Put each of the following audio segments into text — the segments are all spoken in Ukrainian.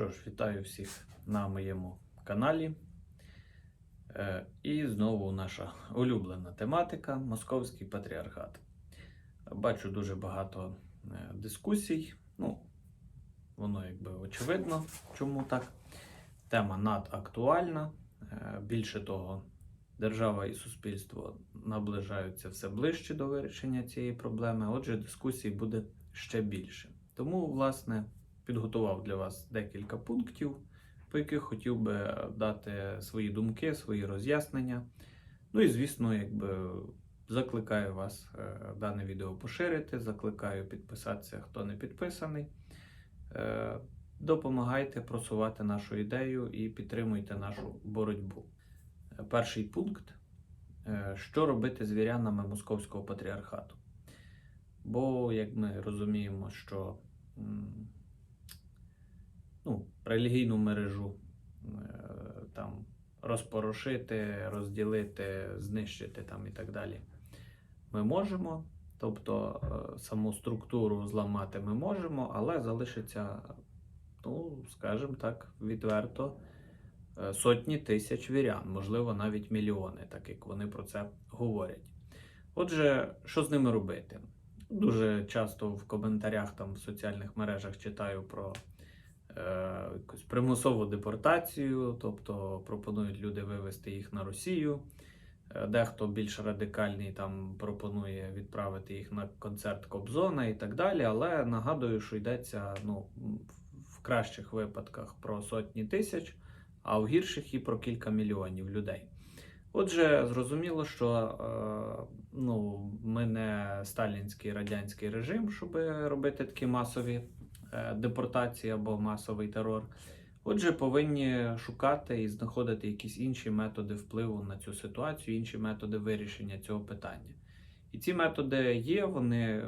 Що ж, вітаю всіх на моєму каналі. Е, І знову наша улюблена тематика Московський патріархат. Бачу дуже багато е, дискусій. Ну, воно якби очевидно, чому так. Тема надактуальна. Е, Більше того, держава і суспільство наближаються все ближче до вирішення цієї проблеми. Отже, дискусій буде ще більше. Тому, власне, підготував для вас декілька пунктів, по яких хотів би дати свої думки, свої роз'яснення. Ну і, звісно, якби закликаю вас е, дане відео поширити, закликаю підписатися, хто не підписаний. Е, Допомагайте просувати нашу ідею і підтримуйте нашу боротьбу. Е, Перший пункт: що робити з вірянами Московського патріархату? Бо, як ми розуміємо, що ну, релігійну мережу е, там розпорошити, розділити, знищити там і так далі. Ми можемо, тобто е, саму структуру зламати ми можемо, але залишиться, ну, скажімо так, відверто, е, сотні тисяч вірян, можливо, навіть мільйони, так як вони про це говорять. Отже, що з ними робити? Дуже часто в коментарях там в соціальних мережах читаю про якусь примусову депортацію, тобто пропонують люди вивезти їх на Росію. Е, Дехто більш радикальний там пропонує відправити їх на концерт Кобзона і так далі. Але нагадую, що йдеться ну, в кращих випадках про сотні тисяч, а в гірших і про кілька мільйонів людей. Отже, зрозуміло, що е, ну, ми не сталінський радянський режим, щоб робити такі масові е, депортації або масовий терор. Отже, повинні шукати і знаходити якісь інші методи впливу на цю ситуацію, інші методи вирішення цього питання. І ці методи є, вони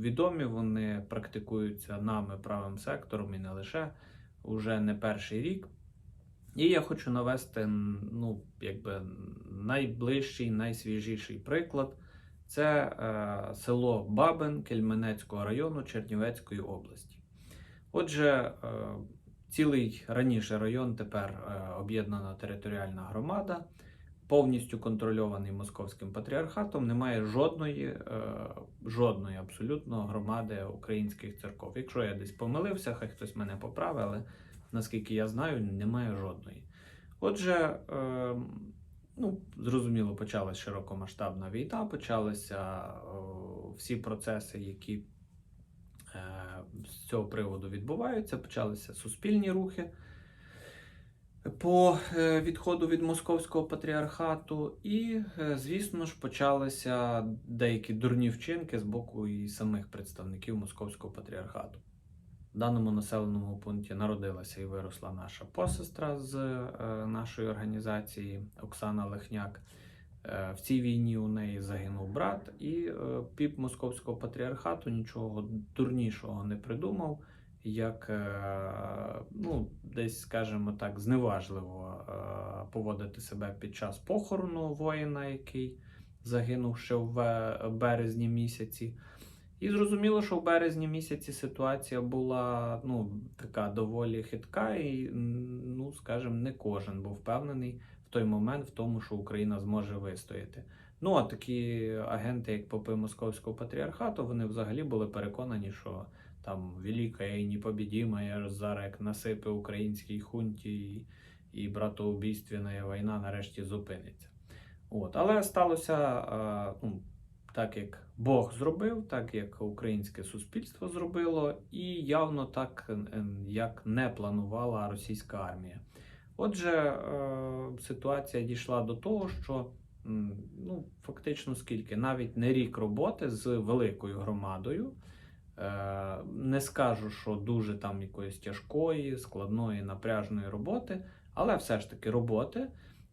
відомі, вони практикуються нами правим сектором і не лише уже не перший рік. І я хочу навести ну, якби найближчий, найсвіжіший приклад. Це е, село Бабин Кельменецького району Чернівецької області. Отже, е, цілий раніше район тепер е, об'єднана територіальна громада, повністю контрольований московським патріархатом. Немає жодної, е, жодної абсолютно громади українських церков. Якщо я десь помилився, хай хтось мене поправить, але наскільки я знаю, немає жодної. Отже, ну, зрозуміло, почалася широкомасштабна війна, почалися всі процеси, які з цього приводу відбуваються, почалися суспільні рухи по е, відходу від московського патріархату, і, е, звісно ж, почалися деякі дурні вчинки з боку і самих представників московського патріархату. В даному населеному пункті народилася і виросла наша посестра з е, нашої організації Оксана Лехняк. Е, в цій війні у неї загинув брат, і е, піп московського патріархату нічого дурнішого не придумав, як е, ну, десь, скажімо так, зневажливо поводити себе під час похорону воїна, який загинув ще в березні місяці. І зрозуміло, що в березні місяці ситуація була ну, така доволі хитка, і, ну, скажімо, не кожен був впевнений той момент в тому, що Україна зможе вистояти. Ну, а такі агенти, як попи Московського патріархату, вони взагалі були переконані, що там велика і непобідіма зараз як насипи українській хунті і, братоубійственна війна нарешті зупиниться. От. Але сталося ну, так, як Бог зробив, так як українське суспільство зробило, і явно так, як не планувала російська армія. Отже, е, ситуація дійшла до того, що ну, фактично скільки, навіть не рік роботи з великою громадою. Е, Не скажу, що дуже там якоїсь тяжкої, складної, напряжної роботи, але все ж таки роботи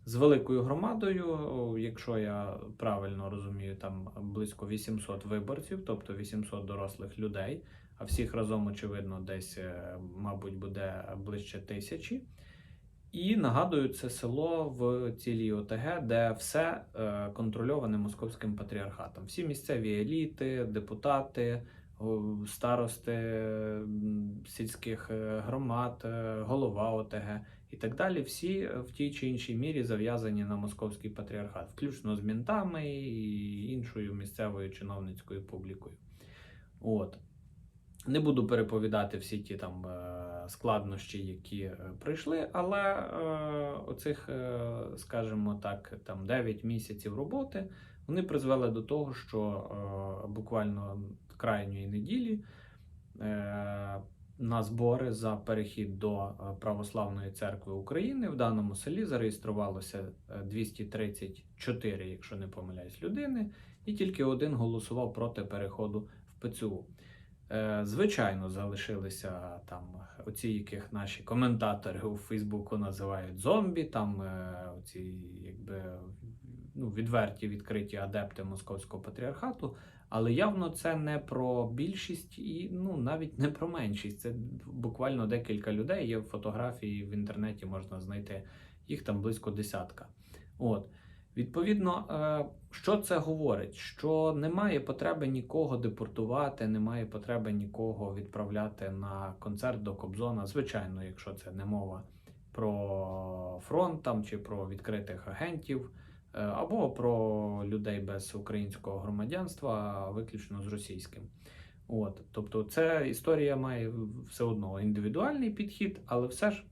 з великою громадою, якщо я правильно розумію, там близько 800 виборців, тобто 800 дорослих людей, а всіх разом, очевидно, десь, е, мабуть, буде ближче тисячі. І нагадую, це село в цілій ОТГ, де все е, контрольоване московським патріархатом. Всі місцеві еліти, депутати, старости сільських е, громад, е, голова ОТГ і так далі, всі в тій чи іншій мірі зав'язані на московський патріархат, включно з мінтами і іншою місцевою чиновницькою публікою. От. Не буду переповідати всі ті там складнощі, які е, прийшли, але е, оцих, е, скажімо так, там 9 місяців роботи вони призвели до того, що буквально крайньої неділі на збори за перехід до Православної церкви України в даному селі зареєструвалося е, 234, якщо не помиляюсь, людини, і тільки один голосував проти переходу в ПЦУ. Звичайно, залишилися там оці, яких наші коментатори у Фейсбуку називають зомбі, там е, оці якби ну, відверті відкриті адепти московського патріархату. Але явно це не про більшість і ну навіть не про меншість. Це буквально декілька людей. Є фотографії в інтернеті, можна знайти їх там близько десятка. От. Відповідно, е, що це говорить? Що немає потреби нікого депортувати, немає потреби нікого відправляти на концерт до Кобзона. Звичайно, якщо це не мова про фронт там чи про відкритих агентів, е, або про людей без українського громадянства, виключно з російським. От, тобто, ця історія має все одно індивідуальний підхід, але все ж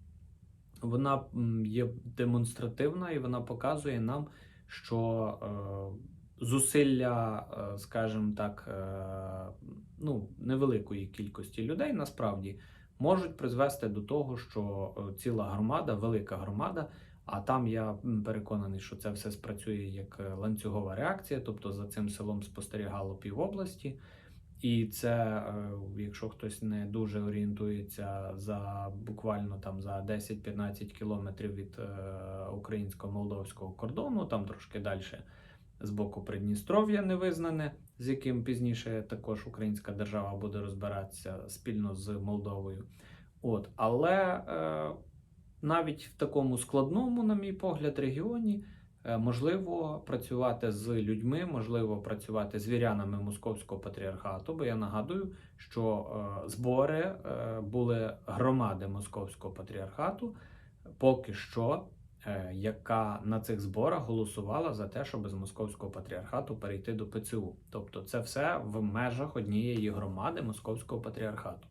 вона є демонстративна і вона показує нам, що е, зусилля, е, скажімо так, е, ну, невеликої кількості людей насправді можуть призвести до того, що ціла громада, велика громада, а там я переконаний, що це все спрацює як ланцюгова реакція, тобто за цим селом спостерігало півобласті. І це, е, якщо хтось не дуже орієнтується за буквально там за 10-15 кілометрів від е, українсько-молдовського кордону, там трошки далі з боку Придністров'я невизнане, з яким пізніше також українська держава буде розбиратися спільно з Молдовою. От, але е, навіть в такому складному, на мій погляд, регіоні. Е, Можливо, працювати з людьми, можливо, працювати з вірянами московського патріархату, бо я нагадую, що е, збори е, були громади московського патріархату, поки що, яка на цих зборах голосувала за те, щоб з московського патріархату перейти до ПЦУ. Тобто, це все в межах однієї громади московського патріархату.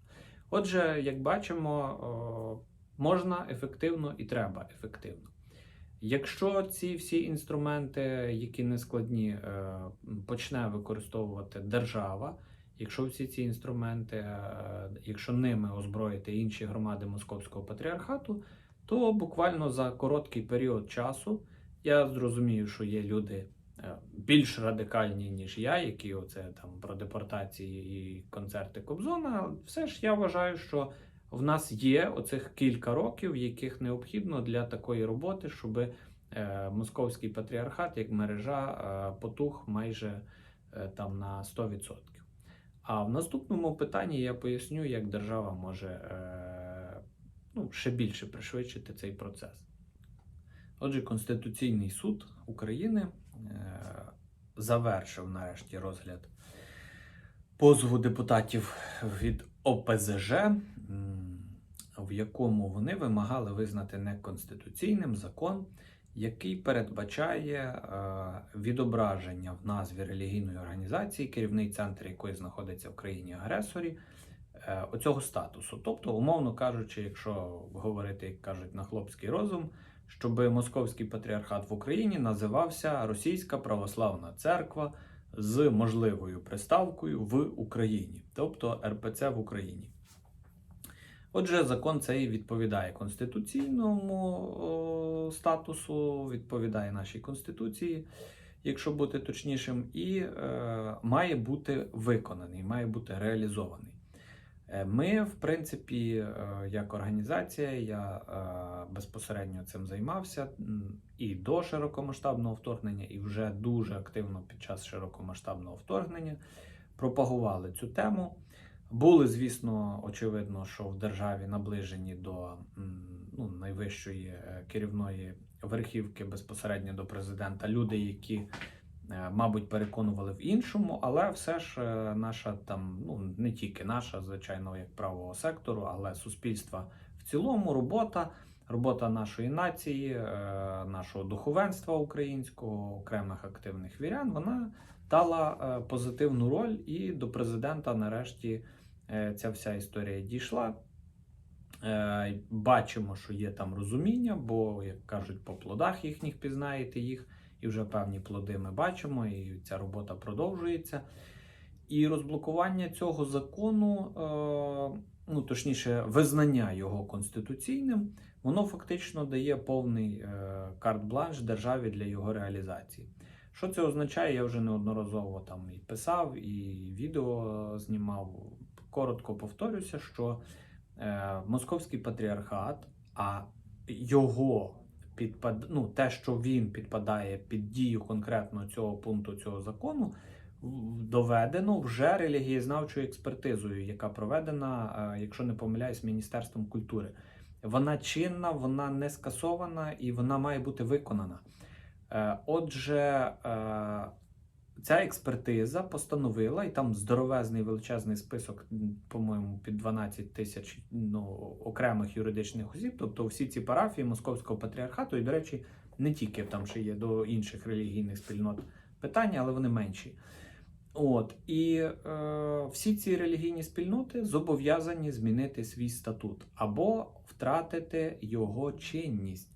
Отже, як бачимо, можна ефективно і треба ефективно. Якщо ці всі інструменти, які не складні, е, почне використовувати держава, якщо всі ці інструменти, е, якщо ними озброїти інші громади московського патріархату, то буквально за короткий період часу я зрозумію, що є люди е, більш радикальні, ніж я, які оце там про депортації і концерти Кобзона. Все ж я вважаю, що в нас є оцих кілька років, яких необхідно для такої роботи, щоб е, московський патріархат як мережа е, потух майже е, там на 100%. А в наступному питанні я поясню, як держава може ну, ще більше пришвидшити цей процес. Отже, Конституційний суд України завершив нарешті розгляд позову депутатів від ОПЗЖ, в якому вони вимагали визнати неконституційним закон, який передбачає е, відображення в назві релігійної організації, керівний центр якої знаходиться в країні агресорі, е, оцього статусу. Тобто, умовно кажучи, якщо говорити, як кажуть, на хлопський розум, щоб московський патріархат в Україні називався Російська Православна Церква з можливою приставкою в Україні, тобто РПЦ в Україні. Отже, закон цей відповідає конституційному статусу, відповідає нашій конституції, якщо бути точнішим, і е, має бути виконаний, має бути реалізований. Е, Ми, в принципі, е, як організація, я е, безпосередньо цим займався і до широкомасштабного вторгнення, і вже дуже активно під час широкомасштабного вторгнення пропагували цю тему. Були, звісно, очевидно, що в державі наближені до ну, найвищої е, керівної верхівки безпосередньо до президента люди, які е, мабуть, переконували в іншому, але все ж е, наша там, ну не тільки наша, звичайно, як правого сектору, але суспільства в цілому робота. Робота нашої нації, нашого духовенства українського, окремих активних вірян, вона дала позитивну роль, і до президента нарешті ця вся історія дійшла. Е, Бачимо, що є там розуміння, бо, як кажуть, по плодах їхніх пізнаєте їх, і вже певні плоди ми бачимо, і ця робота продовжується. І розблокування цього закону, е, ну точніше, визнання його конституційним, воно фактично дає повний е, карт-бланш державі для його реалізації. Що це означає? Я вже неодноразово там і писав, і відео знімав. Коротко повторюся, що е, московський патріархат, а його підпад... ну, те, що він підпадає під дію конкретно цього пункту цього закону, доведено вже релігієзнавчою експертизою, яка проведена, е, якщо не помиляюсь, Міністерством культури. Вона чинна, вона не скасована і вона має бути виконана. Е, Отже, е, ця експертиза постановила, і там здоровезний величезний список, по-моєму, під 12 тисяч ну, окремих юридичних осіб, тобто всі ці парафії Московського патріархату, і, до речі, не тільки там ще є до інших релігійних спільнот питання, але вони менші. От і е, всі ці релігійні спільноти зобов'язані змінити свій статут або втратити його чинність.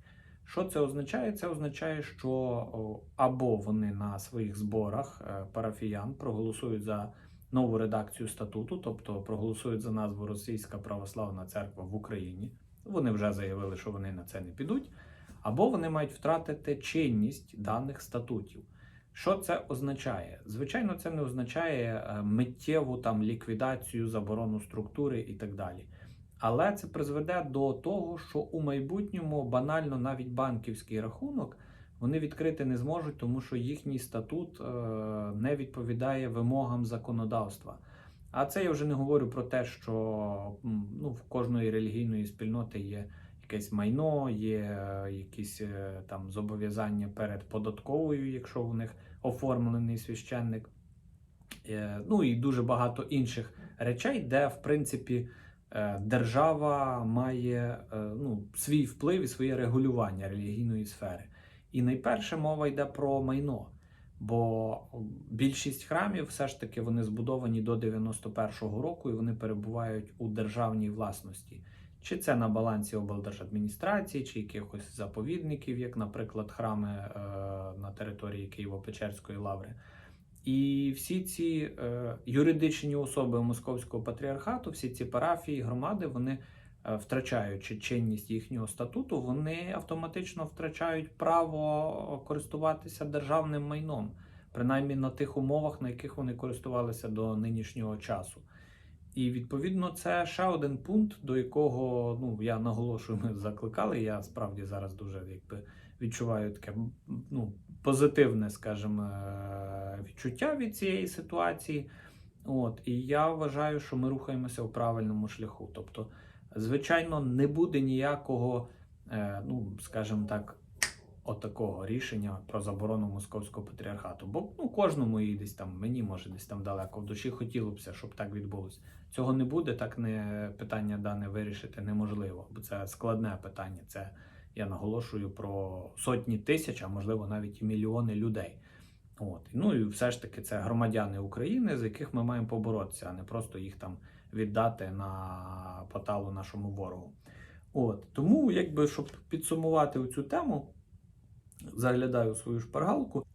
Що це означає? Це означає, що або вони на своїх зборах е, парафіян проголосують за нову редакцію статуту, тобто проголосують за назву Російська Православна Церква в Україні. Вони вже заявили, що вони на це не підуть, або вони мають втратити чинність даних статутів. Що це означає? Звичайно, це не означає е, миттєву там ліквідацію, заборону структури і так далі. Але це призведе до того, що у майбутньому банально навіть банківський рахунок вони відкрити не зможуть, тому що їхній статут е, не відповідає вимогам законодавства. А це я вже не говорю про те, що ну, в кожної релігійної спільноти є якесь майно, є е, якісь е, там зобов'язання перед податковою, якщо в них оформлений священник. Ну і дуже багато інших речей, де в принципі держава має е, ну, свій вплив і своє регулювання релігійної сфери. І найперше мова йде про майно. Бо більшість храмів все ж таки вони збудовані до 91-го року і вони перебувають у державній власності. Чи це на балансі облдержадміністрації, чи якихось заповідників, як, наприклад, храми е, на території Києво-Печерської лаври. І всі ці е, юридичні особи Московського патріархату, всі ці парафії, громади, вони, е, втрачаючи чинність їхнього статуту, вони автоматично втрачають право користуватися державним майном, принаймні на тих умовах, на яких вони користувалися до нинішнього часу. І відповідно це ще один пункт, до якого ну я наголошую, ми закликали. Я справді зараз дуже якби відчуваю таке ну, позитивне, скажімо, е, відчуття від цієї ситуації. От і я вважаю, що ми рухаємося в правильному шляху. Тобто, звичайно, не буде ніякого, е, ну скажімо так. Отакого рішення про заборону московського патріархату. Бо ну кожному і десь там мені може десь там далеко в душі хотілося б, щоб так відбулося. Цього не буде, так не питання дане вирішити неможливо, бо це складне питання. Це я наголошую про сотні тисяч, а можливо навіть і мільйони людей. От ну і все ж таки це громадяни України, з яких ми маємо поборотися, а не просто їх там віддати на поталу нашому ворогу. От тому, якби щоб підсумувати цю тему заглядаю у свою шпаргалку.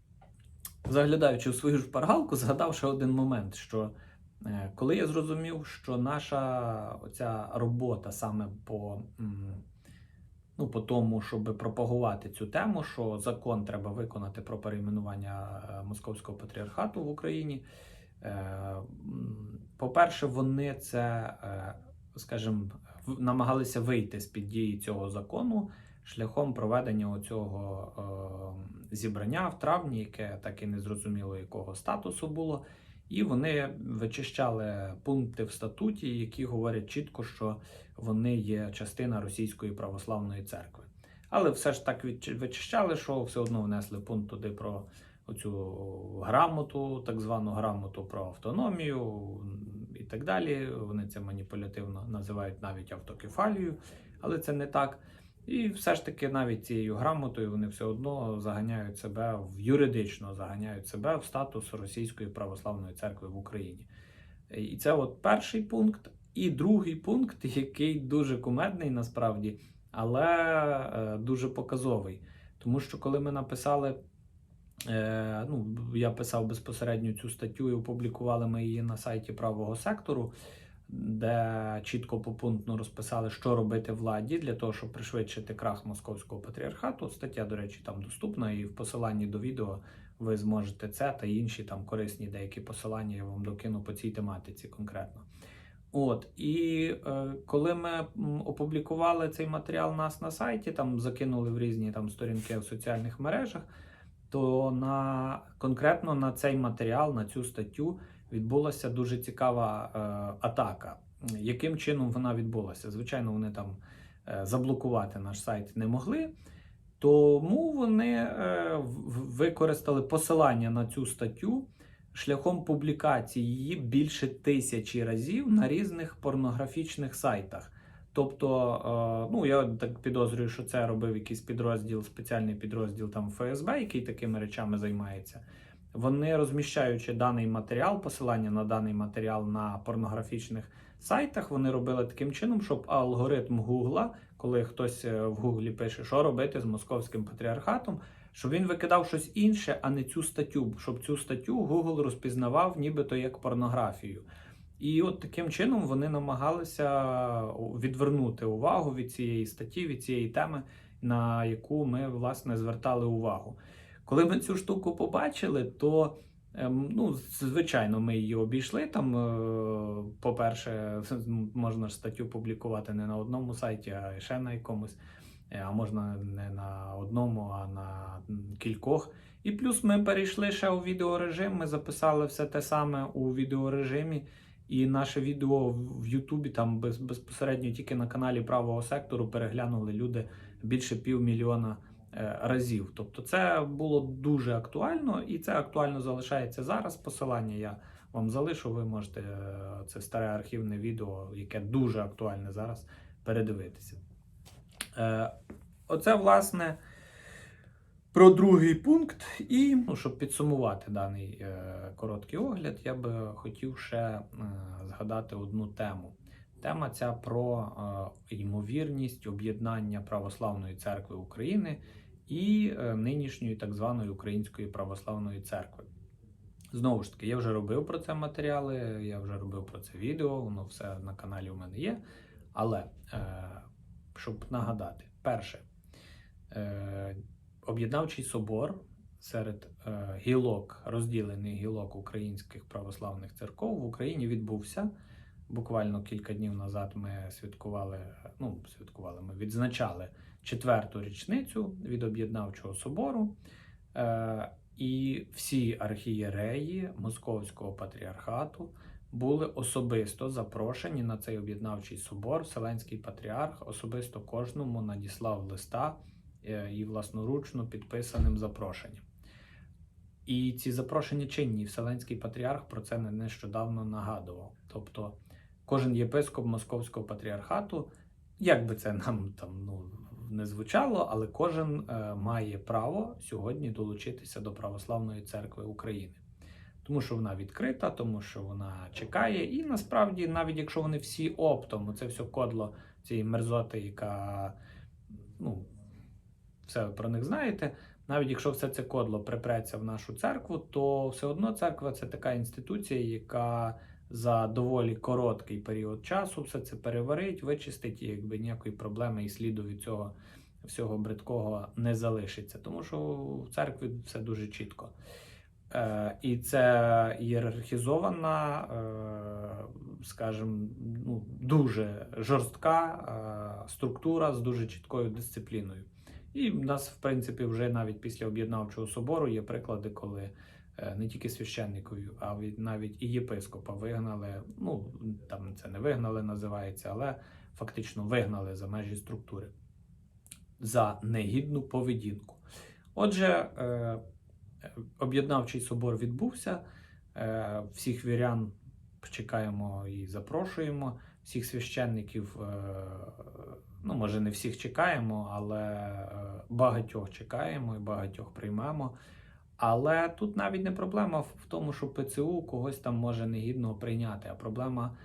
Заглядаючи у свою шпаргалку, згадав ще один момент, що е, коли я зрозумів, що наша оця робота саме по, ну, по тому, щоб пропагувати цю тему, що закон треба виконати про перейменування е, Московського патріархату в Україні. е, По-перше, вони це, е, скажімо, намагалися вийти з-під дії цього закону шляхом проведення цього зібрання в травні, яке так і не зрозуміло якого статусу було. І вони вичищали пункти в статуті, які говорять чітко, що вони є частина Російської православної церкви. Але все ж так вичищали, що все одно внесли пункт туди про оцю грамоту, так звану грамоту про автономію і так далі. Вони це маніпулятивно називають навіть автокефалію, але це не так. І все ж таки, навіть цією грамотою вони все одно заганяють себе в юридично заганяють себе в статус Російської православної церкви в Україні. І це от перший пункт. І другий пункт, який дуже кумедний насправді, але е, дуже показовий. Тому що коли ми написали, е, ну, я писав безпосередньо цю статтю і опублікували ми її на сайті правого сектору, де чітко попунктно розписали, що робити владі для того, щоб пришвидшити крах московського патріархату. Стаття, до речі, там доступна, і в посиланні до відео ви зможете це та інші там корисні деякі посилання я вам докину по цій тематиці конкретно. От і е, коли ми опублікували цей матеріал нас на сайті, там закинули в різні там сторінки в соціальних мережах, то на конкретно на цей матеріал, на цю статтю відбулася дуже цікава е, атака. Яким чином вона відбулася? Звичайно, вони там е, заблокувати наш сайт не могли. Тому вони е, використали посилання на цю статтю шляхом публікації її більше тисячі разів на різних порнографічних сайтах. Тобто, е, ну я так підозрюю, що це робив якийсь підрозділ, спеціальний підрозділ там ФСБ, який такими речами займається. Вони розміщаючи даний матеріал, посилання на даний матеріал на порнографічних сайтах, вони робили таким чином, щоб алгоритм Гугла, коли хтось е, в Гуглі пише, що робити з московським патріархатом, щоб він викидав щось інше, а не цю статтю, щоб цю статтю Google розпізнавав нібито як порнографію. І от таким чином вони намагалися відвернути увагу від цієї статті, від цієї теми, на яку ми власне звертали увагу. Коли ми цю штуку побачили, то ем, ну, звичайно, ми її обійшли. Там, е, по-перше, можна ж статтю публікувати не на одному сайті, а ще на якомусь. Е, А можна не на одному, а на кількох. І плюс ми перейшли ще у відеорежим. Ми записали все те саме у відеорежимі. І наше відео в Ютубі там без, безпосередньо тільки на каналі правого сектору переглянули люди більше півмільйона разів. Тобто це було дуже актуально, і це актуально залишається зараз. Посилання я вам залишу. Ви можете е, це старе архівне відео, яке дуже актуальне зараз, передивитися. Е, Оце, власне, про другий пункт. І ну, щоб підсумувати даний е, короткий огляд, я би хотів ще е, згадати одну тему. Тема ця про е, ймовірність об'єднання Православної церкви України і е, нинішньої так званої Української православної церкви. Знову ж таки, я вже робив про це матеріали, я вже робив про це відео, воно все на каналі у мене є. Але е, щоб нагадати, перше, об'єднавчий собор серед гілок, розділених гілок українських православних церков в Україні відбувся. Буквально кілька днів назад ми святкували, ну, святкували, ми відзначали четверту річницю від об'єднавчого собору. Е, і всі архієреї Московського патріархату були особисто запрошені на цей об'єднавчий собор. Вселенський патріарх особисто кожному надіслав листа е, і власноручно підписаним запрошенням. І ці запрошення чинні Вселенський патріарх про це не- нещодавно нагадував. Тобто кожен єпископ Московського патріархату, як би це нам там ну, не звучало, але кожен е, має право сьогодні долучитися до Православної церкви України. Тому що вона відкрита, тому що вона чекає. І насправді, навіть якщо вони всі оптом, це все кодло цієї мерзоти, яка ну, все ви про них знаєте. Навіть якщо все це кодло припреться в нашу церкву, то все одно церква це така інституція, яка за доволі короткий період часу все це переварить, вичистить, і якби ніякої проблеми і сліду від цього всього бридкого не залишиться. Тому що в церкві все дуже чітко. Е, і це ієрархізована, е, скажімо, ну, дуже жорстка е, структура з дуже чіткою дисципліною. І в нас, в принципі, вже навіть після об'єднавчого собору є приклади, коли не тільки священникові, а навіть і єпископа вигнали. Ну там це не вигнали, називається, але фактично вигнали за межі структури за негідну поведінку. Отже, е, Е, Об'єднавчий собор відбувся. Е, Всіх вірян чекаємо і запрошуємо. Всіх священників, е, ну може не всіх чекаємо, але е, багатьох чекаємо і багатьох приймемо. Але тут навіть не проблема в тому, що ПЦУ когось там може негідно прийняти, а проблема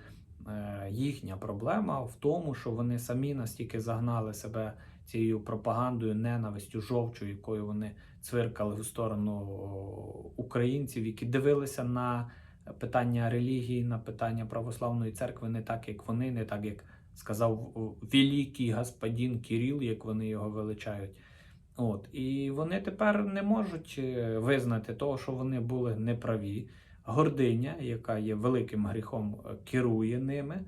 е, їхня проблема в тому, що вони самі настільки загнали себе цією пропагандою, ненавистю, жовчою, якою вони цвиркали в сторону українців, які дивилися на питання релігії, на питання православної церкви не так, як вони, не так, як сказав великий господин Кирил, як вони його величають. От і вони тепер не можуть е, визнати того, що вони були неправі. Гординя, яка є великим гріхом, е, керує ними.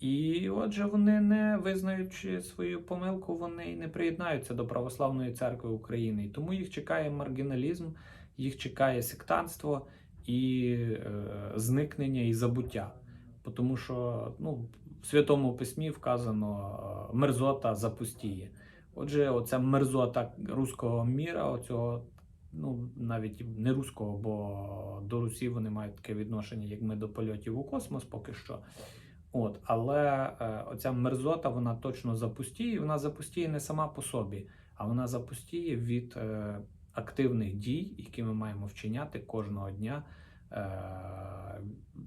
І отже, вони не визнаючи свою помилку, вони й не приєднаються до православної церкви України. І тому їх чекає маргіналізм, їх чекає сектантство і е, зникнення і забуття. Тому що ну, в Святому Письмі вказано е, мерзота запустіє. Отже, оця мерзота руського міра, оцього, ну навіть не руського, бо до Русі вони мають таке відношення, як ми до польотів у космос поки що. От, але е, оця мерзота вона точно запустіє. Вона запустіє не сама по собі, а вона запустіє від е, активних дій, які ми маємо вчиняти кожного дня, е,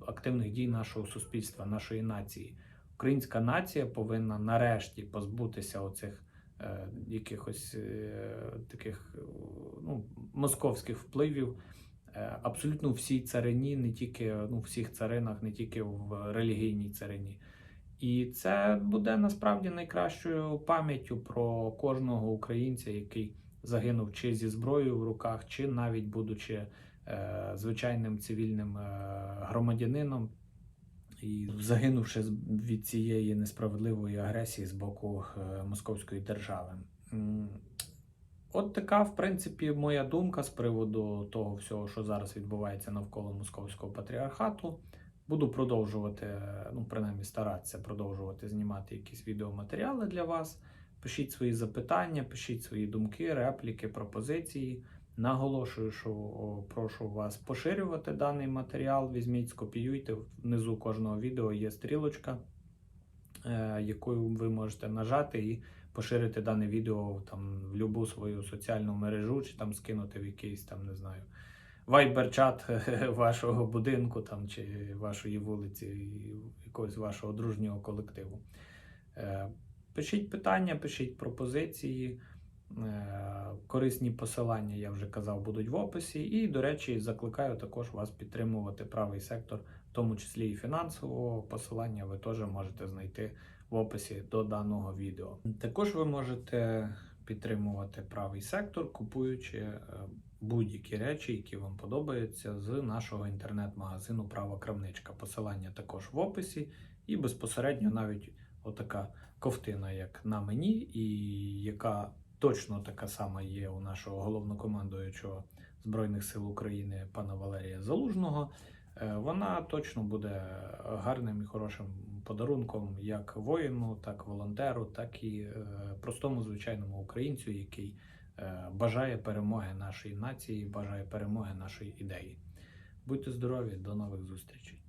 активних дій нашого суспільства, нашої нації. Українська нація повинна нарешті позбутися оцих якихось е, таких е, ну, московських впливів. Е, Абсолютно всій царині, не тільки ну, всіх царинах, не тільки в релігійній царині. І це буде насправді найкращою пам'яттю про кожного українця, який загинув чи зі зброєю в руках, чи навіть будучи е, звичайним цивільним е, громадянином і загинувши від цієї несправедливої агресії з боку е, московської держави. От така, в принципі, моя думка з приводу того всього, що зараз відбувається навколо московського патріархату. Буду продовжувати, ну, принаймні, старатися продовжувати знімати якісь відеоматеріали для вас. Пишіть свої запитання, пишіть свої думки, репліки, пропозиції. Наголошую, що прошу вас поширювати даний матеріал. Візьміть, скопіюйте. Внизу кожного відео є стрілочка, е, якою ви можете нажати і поширити дане відео там в будь-яку свою соціальну мережу, чи там скинути в якийсь там, не знаю, вайбер-чат вашого будинку там, чи вашої вулиці, якогось вашого дружнього колективу. Е, Пишіть питання, пишіть пропозиції. Е, Корисні посилання, я вже казав, будуть в описі. І, до речі, закликаю також вас підтримувати правий сектор, в тому числі і фінансового посилання ви теж можете знайти в описі до даного відео. Також ви можете підтримувати правий сектор, купуючи е, будь-які речі, які вам подобаються, з нашого інтернет-магазину Права Крамничка. Посилання також в описі, і безпосередньо навіть отака ковтина, як на мені, і яка точно така сама є у нашого головнокомандуючого Збройних сил України пана Валерія Залужного. Е, Вона точно буде гарним і хорошим подарунком як воїну, так волонтеру, так і е, простому звичайному українцю, який е, бажає перемоги нашої нації, бажає перемоги нашої ідеї. Будьте здорові, до нових зустрічей!